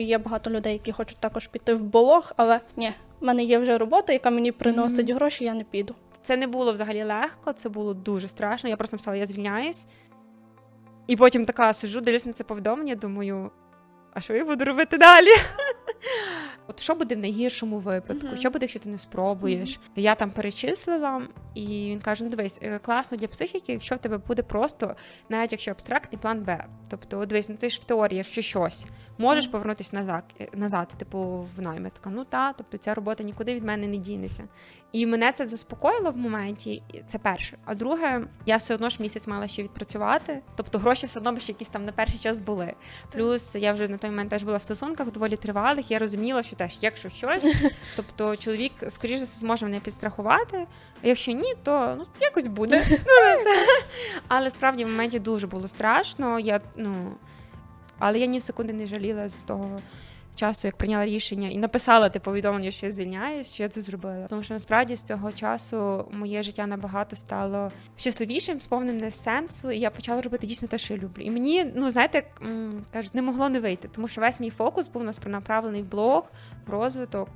Є багато людей, які хочуть також піти в блог, але ні, в мене є вже робота, яка мені приносить гроші, я не піду. Це не було взагалі легко, це було дуже страшно. Я просто написала, я звільняюсь. І потім така сижу, дивлюсь на це повідомлення, думаю, а що я буду робити далі? От що буде в найгіршому випадку? Мгм. Що буде, якщо ти не спробуєш? Я там перечислила, і він каже: ну дивись, е, класно для психіки, якщо в тебе буде просто, навіть якщо абстрактний план Б. Тобто, дивись, ну ти ж в теорії, якщо щось, можеш повернутися назад, е, назад, типу, в найм. Така, ну та, тобто ця робота нікуди від мене не дінеться. І мене це заспокоїло в моменті. Це перше. А друге, я все одно ж місяць мала ще відпрацювати. Тобто гроші все одно ще якісь там на перший час були. Плюс я вже на той момент теж була в стосунках доволі тривалих. Я розуміла, що теж, якщо щось, тобто чоловік, скоріше все, зможе мене підстрахувати. А якщо ні, то ну якось буде. Але справді в моменті дуже було страшно. Я ну але я ні секунди не жаліла з того часу, як прийняла рішення і написала ти повідомлення, що я звільняюсь, що я це зробила. Тому що насправді з цього часу моє життя набагато стало щасливішим, сповнене сенсу, і я почала робити дійсно те, що я люблю. І мені, ну знаєте, кажуть, не могло не вийти, тому що весь мій фокус був у нас направлений в блог, в розвиток.